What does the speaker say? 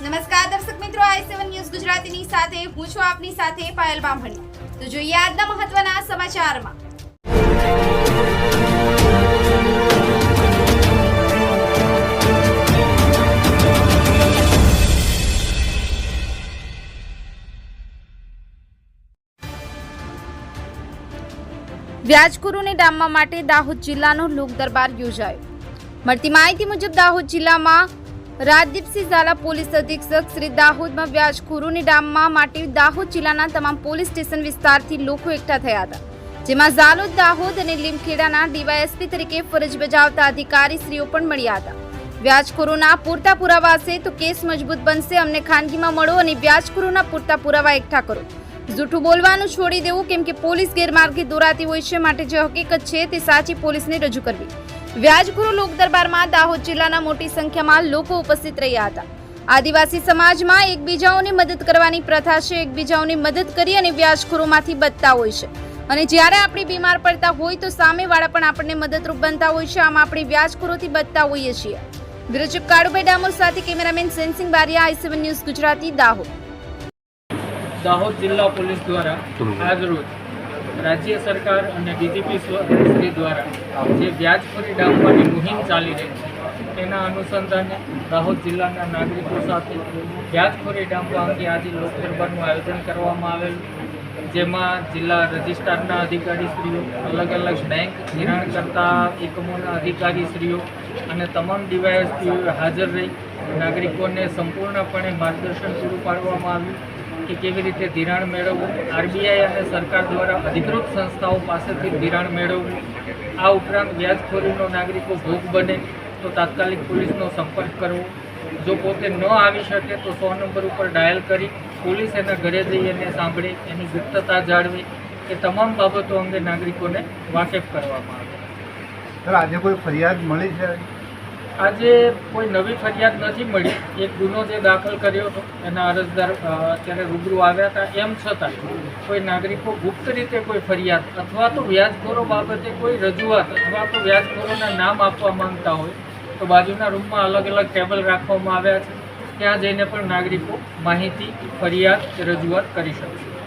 નમસ્કાર દર્શક મિત્રો, આઈ સેવન ન્યૂઝ ગુજરાતીની સાથે, હું છું આપની સાથે પાયલ બામણી. તો જોઈએ આજના મહત્વના સમાચારમાં. વ્યાજગુરુને ડામવા માટે દાહોદ જિલ્લાનો લોક દરબાર યોજાયો. મળતી માહિતી મુજબ દાહોદ જિલ્લામાં રાજદીપસિંહ ઝાલા પોલીસ અધિક્ષક શ્રી દાહોદમાં વ્યાજખોરોને ડામમાં માટે દાહોદ જિલ્લાના તમામ પોલીસ સ્ટેશન વિસ્તારથી લોકો એકઠા થયા હતા. જેમાં ઝાલોદ દાહોદ અને લીમખેડાના ડીવાયએસપી તરીકે ફરજ બજાવતા અધિકારીશ્રીઓ પણ મળ્યા હતા. વ્યાજખોરોના પૂરતા પુરાવા હશે તો કેસ મજબૂત બનશે, અમને ખાનગીમાં મળો અને વ્યાજખોરોના પૂરતા પુરાવા એકઠા કરો. જૂઠું બોલવાનું છોડી દેવું, કેમ કે પોલીસ ગેરમાર્ગે દોરાતી હોય છે, માટે જે હકીકત છે તે સાચી પોલીસને રજૂ કરવી. વ્યાજખોરો લોક દરબારમાં દાહોદ જિલ્લાના મોટી સંખ્યામાં લોકો ઉપસ્થિત રહ્યા હતા. આદિવાસી સમાજમાં એકબીજાઓની મદદ કરવાની પ્રથા છે. એકબીજાઓની મદદ કરી અને વ્યાજખોરોમાંથી બચતા હોય છે. અને જ્યારે આપણે બીમાર પડતા હોય તો સામેવાળા પણ આપણને મદદરૂપ બનતા હોય છે. આમ આપણે વ્યાજખોરોથી બચતા હોઈએ છીએ. વિરોચક કાળુભાઈ ડામોર સાથે cameraman Sensing Baria I seven news Gujarati Dahod. Dahod જિલ્લા પોલીસ દ્વારા આજરોજ રાજ્ય સરકાર અને ડીજીપી શ્રી દ્વારા જે વ્યાજખોરી ડામવાની મુહિમ ચાલી રહી છે, તેના અનુસંધાને દાહોદ જિલ્લાના નાગરિકો સાથે વ્યાજખોરી ડામવા અંગે આજે લોકદરબારનું આયોજન કરવામાં આવેલું. જેમાં જિલ્લા રજિસ્ટ્રારના અધિકારીશ્રીઓ, અલગ અલગ બેંક ધિરાણ કરતા એકમોના અધિકારીશ્રીઓ અને તમામ ડીવાયએસપીઓ હાજર રહી. નાગરિકોને સંપૂર્ણપણે માર્ગદર્શન પૂરું પાડવામાં આવ્યું. કે કેવી રીતે ધિરાણ મેળવવું? આરબીઆઈ અને સરકાર દ્વારા અધિકૃત સંસ્થાઓ પાસેથી ધિરાણ મેળવવું? આ ઉપરાંત વ્યાજખોરીનો નાગરિકો ભોગ બને, તો તાત્કાલિક પોલીસનો સંપર્ક કરવો. જો પોતે ન આવી શકે, તો સો નંબર ઉપર ડાયલ કરી પોલીસ એના ઘરે જઈ એને સાંભળે. એની ગુપ્તતા જાળવે એ તમામ બાબતો અંગે નાગરિકોને વાકેફ કરવામાં આવે. સર, આજે કોઈ ફરિયાદ મળી છે? આજે કોઈ નવી ફરિયાદ નથી મળી. એક ગુનો જે દાખલ કર્યો હતો, એના અરજદાર અત્યારે રૂબરૂ આવ્યા હતા. એમ છતાં કોઈ નાગરિકો ગુપ્ત રીતે કોઈ ફરિયાદ અથવા તો વ્યાજખોરો બાબતે કોઈ રજૂઆત અથવા તો વ્યાજખોરોના નામ આપવા માંગતા હોય, તો બાજુના રૂમમાં અલગ અલગ ટેબલ રાખવામાં આવ્યા છે. ત્યાં જઈને પણ નાગરિકો માહિતી, ફરિયાદ, રજૂઆત કરી શકશે